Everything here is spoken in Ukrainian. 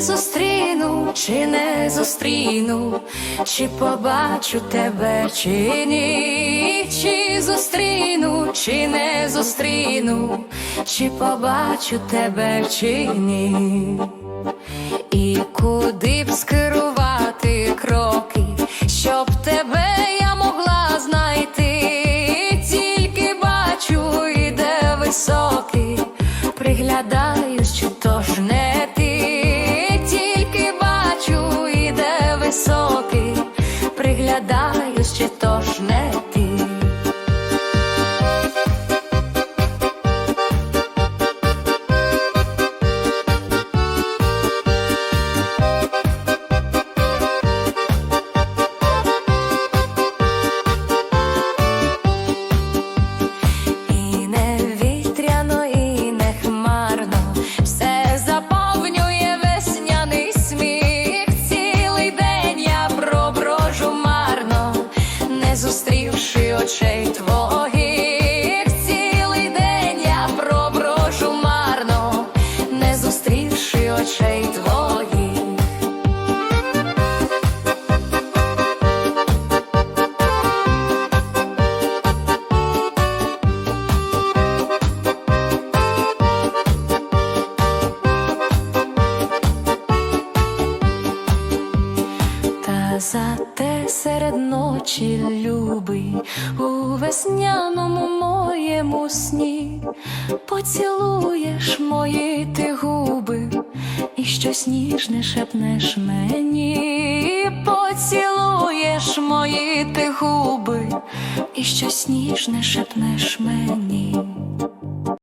Зустріну, чи не зустріну, чи побачу тебе, чи ні, чи зустріну, чи не зустріну, чи побачу тебе, чи ні, і куди б скерувати кроки, щоб тебе я могла знайти, тільки бачу, іде високий, приглядаюсь, високий, приглядаю чи очей твоїх. Та зате серед ночі любий у весняному моєму сні поцілуєш ніжне шепнеш мені, поцілуєш мої ти губи і щось ніжне шепнеш мені.